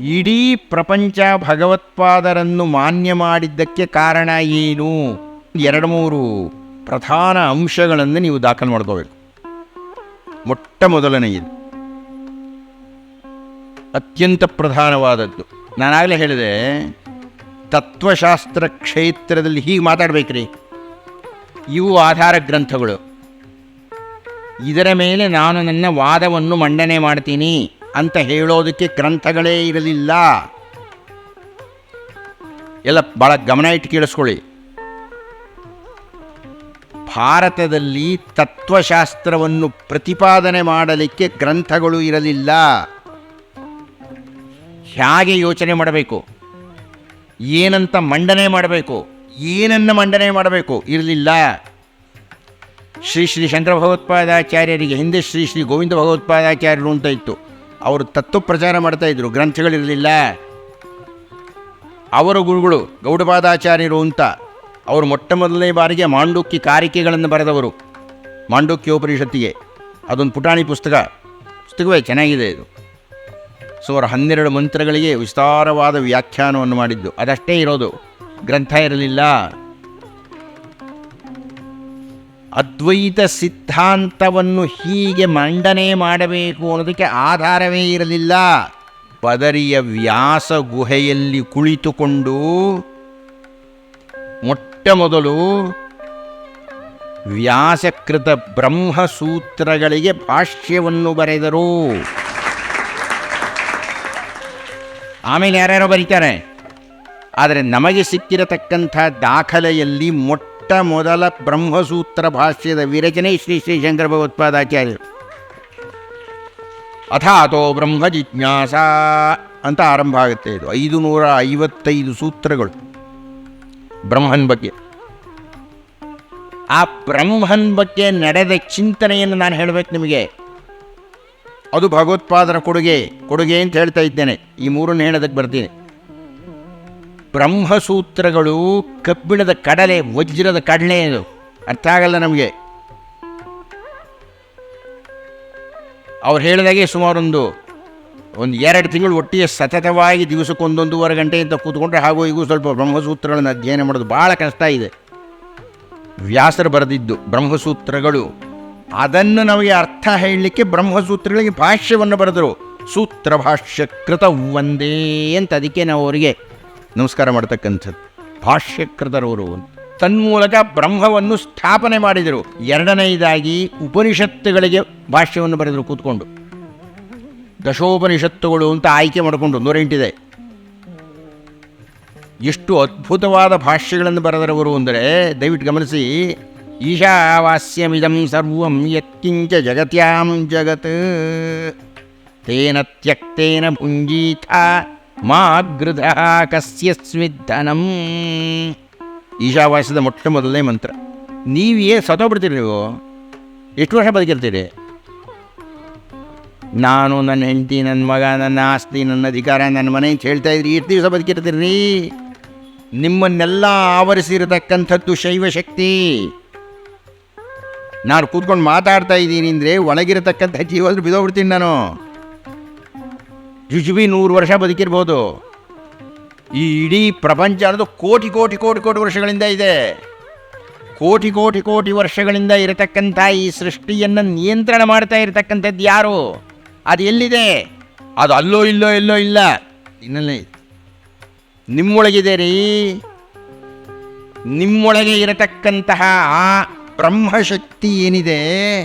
ಇಡೀ ಪ್ರಪಂಚ ಭಗವತ್ಪಾದರನ್ನು ಮಾನ್ಯ ಮಾಡಿದ್ದಕ್ಕೆ ಕಾರಣ ಏನು? ಎರಡು ಮೂರು ಪ್ರಧಾನ ಅಂಶಗಳನ್ನು ನೀವು ದಾಖಲು ಮಾಡ್ಕೋಬೇಕು. ಮೊಟ್ಟ ಮೊದಲನೆಯದು. ಅತ್ಯಂತ ಪ್ರಧಾನವಾದದ್ದು. ನಾನಾಗಲೇ ಹೇಳಿದೆ, ತತ್ವಶಾಸ್ತ್ರ ಕ್ಷೇತ್ರದಲ್ಲಿ ಹೀಗೆ ಮಾತಾಡಬೇಕ್ರಿ. ಇವು ಆಧಾರ ಗ್ರಂಥಗಳು. ಇದರ ಮೇಲೆ ನಾನು ನನ್ನ ವಾದವನ್ನು ಮಂಡನೆ ಮಾಡ್ತೀನಿ. ಅಂತ ಹೇಳೋದಕ್ಕೆ ಗ್ರಂಥಗಳೇ ಇರಲಿಲ್ಲ. ಎಲ್ಲ ಭಾಳ ಗಮನ ಇಟ್ಟು ಕೇಳಿಸ್ಕೊಳ್ಳಿ. ಭಾರತದಲ್ಲಿ ತತ್ವಶಾಸ್ತ್ರವನ್ನು ಪ್ರತಿಪಾದನೆ ಮಾಡಲಿಕ್ಕೆ ಗ್ರಂಥಗಳು ಇರಲಿಲ್ಲ. ಹೇಗೆ ಯೋಚನೆ ಮಾಡಬೇಕು? ಏನಂತ ಮಂಡನೆ ಮಾಡಬೇಕು? ಏನನ್ನು ಮಂಡನೆ ಮಾಡಬೇಕು? ಇರಲಿಲ್ಲ. ಶ್ರೀ ಶ್ರೀ ಚಂದ್ರ ಭಗವತ್ಪಾದಾಚಾರ್ಯರಿಗೆ ಹಿಂದೆ ಶ್ರೀ ಶ್ರೀ ಗೋವಿಂದ ಭಗವತ್ಪಾದಾಚಾರ್ಯರು ಅಂತ ಇತ್ತು. ಅವರು ತತ್ವ ಪ್ರಚಾರ ಮಾಡ್ತಾ ಇದ್ರು, ಗ್ರಂಥಗಳಿರಲಿಲ್ಲ. ಅವರ ಗುರುಗಳು ಗೌಡಪಾದಾಚಾರ್ಯರು ಅಂತ ಅವರು ಮೊಟ್ಟ ಮೊದಲನೇ ಬಾರಿಗೆ ಮಾಂಡುಕ್ಯ ಕಾರಿಕೆಗಳನ್ನು ಬರೆದವರು. ಮಾಂಡುಕ್ಯೋಪನಿಷತ್ತಿಗೆ ಅದೊಂದು ಪುಟಾಣಿ ಪುಸ್ತಕ. ಪುಸ್ತಕವೇ ಚೆನ್ನಾಗಿದೆ ಇದು. ಸುಮಾರು ಹನ್ನೆರಡು ಮಂತ್ರಗಳಿಗೆ ವಿಸ್ತಾರವಾದ ವ್ಯಾಖ್ಯಾನವನ್ನು ಮಾಡಿದ್ದು. ಅದಷ್ಟೇ ಇರೋದು. ಗ್ರಂಥ ಇರಲಿಲ್ಲ. ಅದ್ವೈತ ಸಿದ್ಧಾಂತವನ್ನು ಹೀಗೆ ಮಂಡನೆ ಮಾಡಬೇಕು ಅನ್ನೋದಕ್ಕೆ ಆಧಾರವೇ ಇರಲಿಲ್ಲ. ಪದರಿಯ ವ್ಯಾಸ ಗುಹೆಯಲ್ಲಿ ಕುಳಿತುಕೊಂಡು ಮೊಟ್ಟ ಮೊದಲು ವ್ಯಾಸಕೃತ ಬ್ರಹ್ಮಸೂತ್ರಗಳಿಗೆ ಭಾಷ್ಯವನ್ನು ಬರೆದರು. ಆಮೇಲೆ ಯಾರ್ಯಾರೋ ಬರೀತಾರೆ. ಆದರೆ ನಮಗೆ ಸಿಕ್ಕಿರತಕ್ಕಂಥ ದಾಖಲೆಯಲ್ಲಿ ಮೊಟ್ಟ ಮೊದಲ ಬ್ರಹ್ಮಸೂತ್ರ ಭಾಷ್ಯದ ವಿರಚನೆ ಶ್ರೀ ಶ್ರೀ ಶಂಕರ ಭಗವತ್ಪಾದಾಚಾರ್ಯರು ಅಥಾತೋ ಬ್ರಹ್ಮ ಜಿಜ್ಞಾಸ ಅಂತ ಆರಂಭ ಆಗುತ್ತೆ ಇದು. ಐದು ನೂರ ಐವತ್ತೈದು ಸೂತ್ರಗಳು ಬ್ರಹ್ಮನ್ ಬಗ್ಗೆ. ಆ ಬ್ರಹ್ಮನ್ ಬಗ್ಗೆ ನಡೆದ ಚಿಂತನೆಯನ್ನು ನಾನು ಹೇಳಬೇಕು ನಿಮಗೆ. ಅದು ಭಗವತ್ಪಾದರ ಕೊಡುಗೆ ಕೊಡುಗೆ ಅಂತ ಹೇಳ್ತಾ ಇದ್ದೇನೆ. ಈ ಮೂರನ್ನು ಹೇಳೋದಕ್ಕೆ ಬರ್ತೀನಿ. ಬ್ರಹ್ಮಸೂತ್ರಗಳು ಕಬ್ಬಿಣದ ಕಡಲೆ, ವಜ್ರದ ಕಡಲೆ ಅದು. ಅರ್ಥ ಆಗಲ್ಲ ನಮಗೆ. ಅವ್ರು ಹೇಳಿದಾಗೆ ಸುಮಾರೊಂದು, ಒಂದು ಎರಡು ತಿಂಗಳು ಒಟ್ಟಿಗೆ ಸತತವಾಗಿ ದಿವಸಕ್ಕೊಂದೊಂದೂವರೆ ಗಂಟೆ ಅಂತ ಕೂತ್ಕೊಂಡ್ರೆ ಹಾಗೂ ಈಗೂ ಸ್ವಲ್ಪ ಬ್ರಹ್ಮಸೂತ್ರಗಳನ್ನು ಅಧ್ಯಯನ ಮಾಡೋದು ಭಾಳ ಕಷ್ಟ ಇದೆ. ವ್ಯಾಸರು ಬರೆದಿದ್ದು ಬ್ರಹ್ಮಸೂತ್ರಗಳು. ಅದನ್ನು ನಮಗೆ ಅರ್ಥ ಹೇಳಲಿಕ್ಕೆ ಬ್ರಹ್ಮಸೂತ್ರಗಳಿಗೆ ಭಾಷ್ಯವನ್ನು ಬರೆದರು. ಸೂತ್ರ ಭಾಷ್ಯ ಕೃತ ಒಂದೇ ಅಂತ, ಅದಕ್ಕೆ ನಾವು ಅವರಿಗೆ ನಮಸ್ಕಾರ ಮಾಡ್ತಕ್ಕಂಥದ್ದು. ಭಾಷ್ಯಕೃತರವರು ತನ್ಮೂಲಕ ಬ್ರಹ್ಮವನ್ನು ಸ್ಥಾಪನೆ ಮಾಡಿದರು. ಎರಡನೆಯದಾಗಿ ಉಪನಿಷತ್ತುಗಳಿಗೆ ಭಾಷ್ಯವನ್ನು ಬರೆದರು ಕೂತ್ಕೊಂಡು. ದಶೋಪನಿಷತ್ತುಗಳು ಅಂತ ಆಯ್ಕೆ ಮಾಡಿಕೊಂಡು ನೂರೆಂಟಿದೆ. ಎಷ್ಟು ಅದ್ಭುತವಾದ ಭಾಷ್ಯಗಳನ್ನು ಬರೆದರವರು ಅಂದರೆ, ದಯವಿಟ್ಟು ಗಮನಿಸಿ, ಈಶಾವಾಸ್ಯಮಿದಂ ಸರ್ವಂ ಯತ್ಕಿಂಚ ಜಗತ್ಯಾಂ ಜಗತ್, ತೇನ ತ್ಯಕ್ತೇನ ಭುಂಜೀಥ ಮಾ ಗೃಧ ಕಸ್ಯ ಸ್ವಿಧನಂ ಈಶಾವಾಸ್ಯದ ಮೊಟ್ಟ ಮೊದಲನೇ ಮಂತ್ರ. ನೀವು ಏನು ಸತ್ತೋಗ್ಬಿಡ್ತೀರಿ ನೀವು? ಎಷ್ಟು ವರ್ಷ ಬದುಕಿರ್ತೀರಿ? ನಾನು ನನ್ನ ಹೆಂಡತಿ, ನನ್ನ ಮಗ, ನನ್ನ ಆಸ್ತಿ, ನನ್ನ ಅಧಿಕಾರ, ನನ್ನ ಮನೆ ಅಂತ ಹೇಳ್ತಾ ಇದ್ರಿ, ಎಷ್ಟು ದಿವಸ ಬದುಕಿರ್ತೀರಿ? ನಿಮ್ಮನ್ನೆಲ್ಲ ಆವರಿಸಿರತಕ್ಕಂಥದ್ದು ಶೈವ ಶಕ್ತಿ. ನಾನು ಕೂತ್ಕೊಂಡು ಮಾತಾಡ್ತಾ ಇದ್ದೀನಿ ಅಂದರೆ ಒಳಗಿರತಕ್ಕಂಥ ಜೀವಾದ್ರು ಬಿದೋಗ್ಬಿಡ್ತೀನಿ ನಾನು. ಜುಜುಬಿ ನೂರು ವರ್ಷ ಬದುಕಿರ್ಬೋದು. ಈ ಇಡೀ ಪ್ರಪಂಚ ಅನ್ನೋದು ಕೋಟಿ ಕೋಟಿ ಕೋಟಿ ಕೋಟಿ ವರ್ಷಗಳಿಂದ ಇದೆ. ಕೋಟಿ ಕೋಟಿ ಕೋಟಿ ವರ್ಷಗಳಿಂದ ಇರತಕ್ಕಂಥ ಈ ಸೃಷ್ಟಿಯನ್ನು ನಿಯಂತ್ರಣ ಮಾಡ್ತಾ ಇರತಕ್ಕಂಥದ್ದು ಯಾರು? ಅದು ಎಲ್ಲಿದೆ? ಅದು ಅಲ್ಲೋ, ಇಲ್ಲೋ, ಎಲ್ಲೋ, ಇಲ್ಲ. ಇನ್ನಲ್ಲೇ? ನಿಮ್ಮೊಳಗಿದೆ ರೀ ನಿಮ್ಮೊಳಗೆ ಇರತಕ್ಕಂತಹ ಆ ಬ್ರಹ್ಮಶಕ್ತಿ ಏನಿದೆ?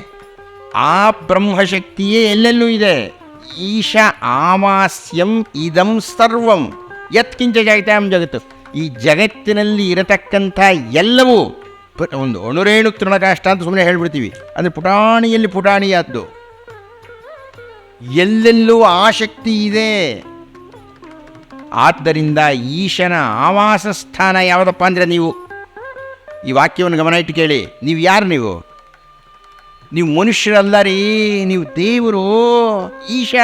ಆ ಬ್ರಹ್ಮಶಕ್ತಿಯೇ ಎಲ್ಲೆಲ್ಲೂ ಇದೆ. ಈಶ ಆಮಾಸ್ಯಂ ಇದಂ ಸರ್ವಂ. ಯತ್ಕಿಂಚ ಜಗತಾಂ ಜಗತ್ತು. ಈ ಜಗತ್ತಿನಲ್ಲಿ ಇರತಕ್ಕಂಥ ಎಲ್ಲವೂ ಒಂದು ಅಣುರೇಣು ತೃಣಕಾಷ್ಟ ಅಂತ ಸುಮ್ಮನೆ ಹೇಳ್ಬಿಡ್ತೀವಿ. ಅಂದರೆ ಪುಟಾಣಿಯಲ್ಲಿ ಪುಟಾಣಿಯಾದ್ದು ಎಲ್ಲೆಲ್ಲೂ ಆ ಶಕ್ತಿ ಇದೆ. ಆದ್ದರಿಂದ ಈಶನ ಆವಾಸ ಸ್ಥಾನ ಯಾವುದಪ್ಪ ಅಂದರೆ ನೀವು ಈ ವಾಕ್ಯವನ್ನು ಗಮನ ಇಟ್ಟು ಕೇಳಿ. ನೀವು ಯಾರು ನೀವು? ನೀವು ಮನುಷ್ಯರಲ್ಲ ರೀ ನೀವು ದೇವರು. ಈಶ,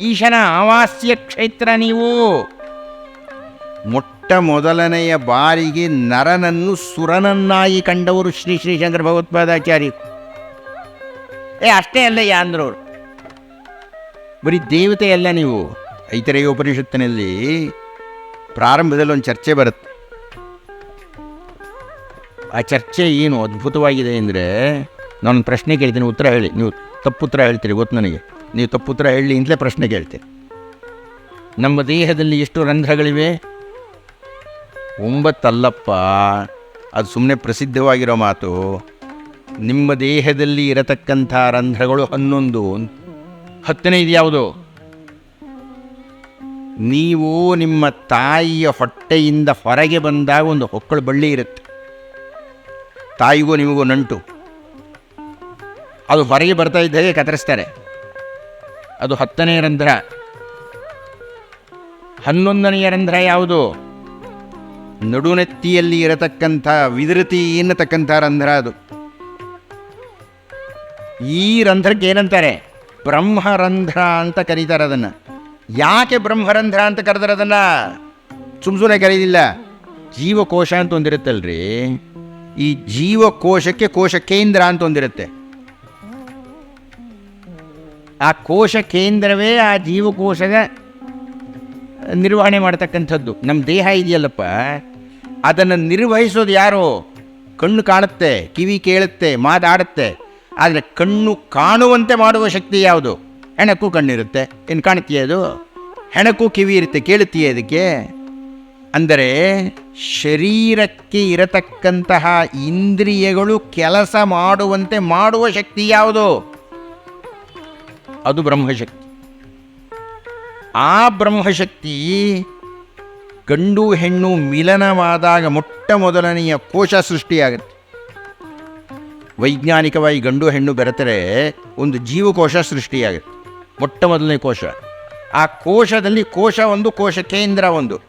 ಈಶನ ಆವಾಸ್ಯ ಕ್ಷೇತ್ರ ನೀವು. ಮೊಟ್ಟ ಮೊದಲನೆಯ ಬಾರಿಗೆ ನರನನ್ನು ಸುರನನ್ನಾಗಿ ಕಂಡವರು ಶ್ರೀ ಶ್ರೀ ಶಂಕರ ಭಗವತ್ಪಾದಾಚಾರ್ಯ ಏ, ಅಷ್ಟೇ ಅಲ್ಲ ಅಂದ್ರವ್ರು. ಬರೀ ದೇವತೆ ಅಲ್ಲ ನೀವು. ಐತರೆಯ ಉಪನಿಷತ್ತಿನಲ್ಲಿ ಪ್ರಾರಂಭದಲ್ಲಿ ಒಂದು ಚರ್ಚೆ ಬರುತ್ತೆ. ಆ ಚರ್ಚೆ ಏನು ಅದ್ಭುತವಾಗಿದೆ ಅಂದರೆ ನಾನು ಪ್ರಶ್ನೆ ಕೇಳ್ತೀನಿ, ಉತ್ತರ ಹೇಳಿ. ನೀವು ತಪ್ಪು ಉತ್ತರ ಹೇಳ್ತೀರಿ, ಗೊತ್ತು ನನಗೆ. ನೀವು ತಪ್ಪು ಉತ್ತರ ಹೇಳಿ ಅಂತಲೇ ಪ್ರಶ್ನೆ ಕೇಳ್ತೀರಿ ನಮ್ಮ ದೇಹದಲ್ಲಿ ಎಷ್ಟು ರಂಧ್ರಗಳಿವೆ? ಒಂಬತ್ತಲ್ಲಪ್ಪ. ಅದು ಸುಮ್ಮನೆ ಪ್ರಸಿದ್ಧವಾಗಿರೋ ಮಾತು. ನಿಮ್ಮ ದೇಹದಲ್ಲಿ ಇರತಕ್ಕಂಥ ರಂಧ್ರಗಳು ಹನ್ನೊಂದು. ಹತ್ತನೇ ಯಾವುದು? ನೀವು ನಿಮ್ಮ ತಾಯಿಯ ಹೊಟ್ಟೆಯಿಂದ ಹೊರಗೆ ಬಂದಾಗ ಒಂದು ಹೊಕ್ಕಳು ಬಳ್ಳಿ ಇರುತ್ತೆ. ತಾಯಿಗೂ ನಿಮಗೂ ನಂಟು. ಅದು ಹೊರಗೆ ಬರ್ತಾ ಇದ್ದಾಗೆ ಕತ್ತರಿಸ್ತಾರೆ? ಅದು ಹತ್ತನೇ ರಂಧ್ರ. ಹನ್ನೊಂದನೆಯ ರಂಧ್ರ ಯಾವುದು? ನಡುನೆತ್ತಿಯಲ್ಲಿ ಇರತಕ್ಕಂಥ ವಿದೃತಿ ಎನ್ನತಕ್ಕಂಥ ರಂಧ್ರ ಅದು. ಈ ರಂಧ್ರಕ್ಕೆ ಏನಂತಾರೆ? ಬ್ರಹ್ಮರಂಧ್ರ ಅಂತ ಕರೀತಾರೆ ಅದನ್ನು. ಯಾಕೆ ಬ್ರಹ್ಮರಂಧ್ರ ಅಂತ ಕರೆದ್ರೆ ಅದನ್ನು? ಸುಮ್ ಸುಮ್ಮನೆ ಕರೀದಿಲ್ಲ. ಜೀವಕೋಶ ಅಂತ ಒಂದಿರುತ್ತಲ್ರಿ. ಈ ಜೀವಕೋಶಕ್ಕೆ ಕೋಶ ಕೇಂದ್ರ ಅಂತ ಒಂದಿರುತ್ತೆ. ಆ ಕೋಶ ಕೇಂದ್ರವೇ ಆ ಜೀವಕೋಶದ ನಿರ್ವಹಣೆ ಮಾಡ್ತಕ್ಕಂಥದ್ದು. ನಮ್ಮ ದೇಹ ಇದೆಯಲ್ಲಪ್ಪ. ಅದನ್ನು ನಿರ್ವಹಿಸೋದು ಯಾರು? ಕಣ್ಣು ಕಾಣುತ್ತೆ, ಕಿವಿ ಕೇಳುತ್ತೆ, ಮಾತಾಡುತ್ತೆ. ಆದರೆ ಕಣ್ಣು ಕಾಣುವಂತೆ ಮಾಡುವ ಶಕ್ತಿ ಯಾವುದು? ಹೆಣಕ್ಕೂ ಕಣ್ಣಿರುತ್ತೆ. ಏನು ಕಾಣುತ್ತೀಯ ಅದು? ಹೆಣಕ್ಕೂ ಕಿವಿ ಇರುತ್ತೆ. ಕೇಳುತ್ತೀಯ ಅದಕ್ಕೆ ಅಂದರೆ ಶರೀರಕ್ಕೆ ಇರತಕ್ಕಂತಹ ಇಂದ್ರಿಯಗಳು ಕೆಲಸ ಮಾಡುವಂತೆ ಮಾಡುವ ಶಕ್ತಿ ಯಾವುದು? ಅದು ಬ್ರಹ್ಮಶಕ್ತಿ. ಆ ಬ್ರಹ್ಮಶಕ್ತಿ ಗಂಡು ಹೆಣ್ಣು ಮಿಲನವಾದಾಗ ಮೊಟ್ಟ ಮೊದಲನೆಯ ಕೋಶ ಸೃಷ್ಟಿಯಾಗುತ್ತೆ. ವೈಜ್ಞಾನಿಕವಾಗಿ ಗಂಡು ಹೆಣ್ಣು ಬೆರೆತರೆ ಒಂದು ಜೀವಕೋಶ ಸೃಷ್ಟಿಯಾಗುತ್ತೆ. ಮೊಟ್ಟ ಮೊದಲನೇ ಕೋಶ. ಆ ಕೋಶದಲ್ಲಿ ಕೋಶ ಒಂದು, ಕೋಶ ಕೇಂದ್ರ ಒಂದು.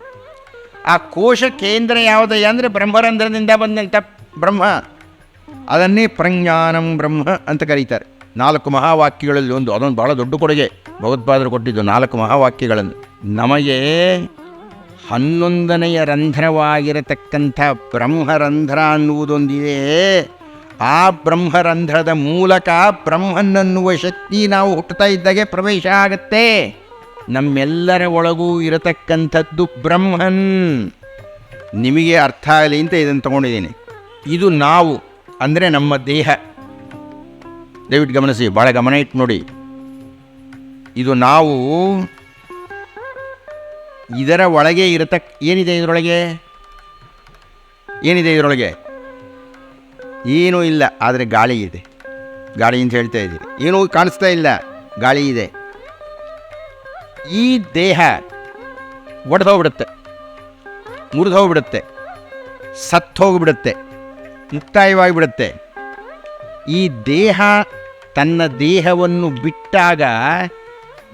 ಆ ಕೋಶ ಕೇಂದ್ರ ಯಾವುದಯ್ಯ ಅಂದರೆ ಬ್ರಹ್ಮರಂಧ್ರದಿಂದ ಬಂದಂಥ ಬ್ರಹ್ಮ. ಅದನ್ನೇ ಪ್ರಜ್ಞಾನಂ ಬ್ರಹ್ಮ ಅಂತ ಕರೀತಾರೆ. ನಾಲ್ಕು ಮಹಾವಾಕ್ಯಗಳಲ್ಲಿ ಒಂದು, ಅದೊಂದು ಭಾಳ ದೊಡ್ಡ ಕೊಡುಗೆ. ಭಗವತ್ಪಾದರು ಕೊಟ್ಟಿದ್ದು ನಾಲ್ಕು ಮಹಾವಾಕ್ಯಗಳನ್ನು. ನಮಗೆ ಹನ್ನೊಂದನೆಯ ರಂಧ್ರವಾಗಿರತಕ್ಕಂಥ ಬ್ರಹ್ಮರಂಧ್ರ ಅನ್ನುವುದೊಂದಿದೆ. ಆ ಬ್ರಹ್ಮರಂಧ್ರದ ಮೂಲಕ ಬ್ರಹ್ಮನನ್ನುವ ಶಕ್ತಿ ನಾವು ಹುಟ್ಟುತ್ತಾ ಇದ್ದಾಗೆ ಪ್ರವೇಶ ಆಗತ್ತೆ. ನಮ್ಮೆಲ್ಲರ ಒಳಗೂ ಇರತಕ್ಕಂಥದ್ದು ಬ್ರಹ್ಮನ್. ನಿಮಗೆ ಅರ್ಥ ಆಗಲಿ ಅಂತ ಇದನ್ನು ತಗೊಂಡಿದ್ದೀನಿ. ಇದು ನಾವು, ಅಂದರೆ ನಮ್ಮ ದೇಹ. ದಯವಿಟ್ಟು ಗಮನಿಸಿ ಭಾಳ ಗಮನ ಇಟ್ಟು ನೋಡಿ. ಇದು ನಾವು ಇದರ ಒಳಗೆ ಇರತಕ್ಕ, ಏನಿದೆ ಇದರೊಳಗೆ? ಏನಿದೆ ಇದರೊಳಗೆ? ಏನೂ ಇಲ್ಲ, ಆದರೆ ಗಾಳಿ ಇದೆ. ಗಾಳಿ ಅಂತ ಹೇಳ್ತಾ ಇದ್ದೀರಿ. ಏನೂ ಕಾಣಿಸ್ತಾ ಇಲ್ಲ, ಗಾಳಿ ಇದೆ. ಈ ದೇಹ ಒಡೆದೋಗ್ಬಿಡುತ್ತೆ, ಮುರಿದೋಗ್ಬಿಡುತ್ತೆ ಮುರಿದು ಹೋಗ್ಬಿಡುತ್ತೆ ಸತ್ತು ಹೋಗ್ಬಿಡುತ್ತೆ ಮುಕ್ತಾಯವಾಗಿ ಬಿಡುತ್ತೆ ಈ ದೇಹ ತನ್ನ ದೇಹವನ್ನು ಬಿಟ್ಟಾಗ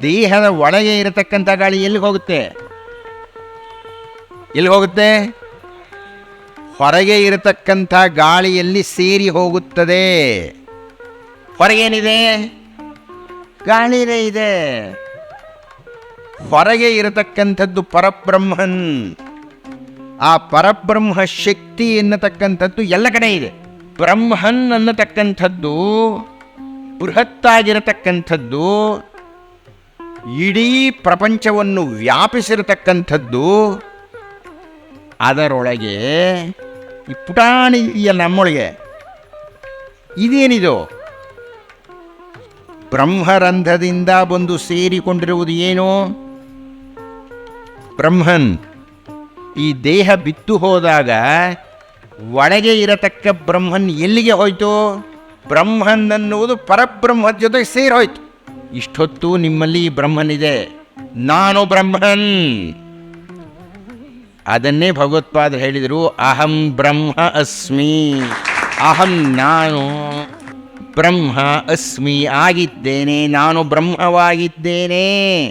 ದೇಹದ ಒಳಗೆ ಇರತಕ್ಕಂಥ ಗಾಳಿ ಎಲ್ಲಿಗೆ ಹೋಗುತ್ತೆ? ಎಲ್ಲಿ ಹೋಗುತ್ತೆ? ಹೊರಗೆ ಇರತಕ್ಕಂಥ ಗಾಳಿಯಲ್ಲಿ ಸೇರಿ ಹೋಗುತ್ತದೆ? ಹೊರಗೇನಿದೆ? ಗಾಳಿನೇ ಇದೆ. ಹೊರಗೆ ಇರತಕ್ಕಂಥದ್ದು ಪರಬ್ರಹ್ಮನ್. ಆ ಪರಬ್ರಹ್ಮ ಶಕ್ತಿ ಎನ್ನತಕ್ಕಂಥದ್ದು ಎಲ್ಲ ಕಡೆ ಇದೆ. ಬ್ರಹ್ಮನ್ ಅನ್ನತಕ್ಕಂಥದ್ದು ಬೃಹತ್ತಾಗಿರತಕ್ಕಂಥದ್ದು, ಇಡೀ ಪ್ರಪಂಚವನ್ನು ವ್ಯಾಪಿಸಿರತಕ್ಕಂಥದ್ದು, ಅದರೊಳಗೆ ಈ ಪುಟಾಣಿ ನಮ್ಮೊಳಗೆ ಇದೇನಿದು? ಬ್ರಹ್ಮರಂಧ್ರದಿಂದ ಬಂದು ಸೇರಿಕೊಂಡಿರುವುದು ಏನು? ಬ್ರಹ್ಮನ್, ಈ ದೇಹ ಬಿತ್ತು ಹೋದಾಗ ಒಳಗೆ ಇರತಕ್ಕ ಬ್ರಹ್ಮನ್ ಎಲ್ಲಿಗೆ ಹೋಯ್ತು? ಬ್ರಹ್ಮನ್ ಪರಬ್ರಹ್ಮ ಪರಬ್ರಹ್ಮದ ಜೊತೆ ಸೇರೋಯ್ತು. ಇಷ್ಟೊತ್ತು ನಿಮ್ಮಲ್ಲಿ ಬ್ರಹ್ಮನಿದೆ. ಬ್ರಹ್ಮನ್ ನಾನು ಬ್ರಹ್ಮನ್. ಅದನ್ನೇ ಭಗವತ್ಪಾದ ಹೇಳಿದರು, ಅಹಂ ಬ್ರಹ್ಮ ಅಸ್ಮಿ. ಅಹಂ ನಾನು ಬ್ರಹ್ಮ ಅಸ್ಮಿ ಆಗಿದ್ದೇನೆ. ನಾನು ಬ್ರಹ್ಮವಾಗಿದ್ದೇನೆ.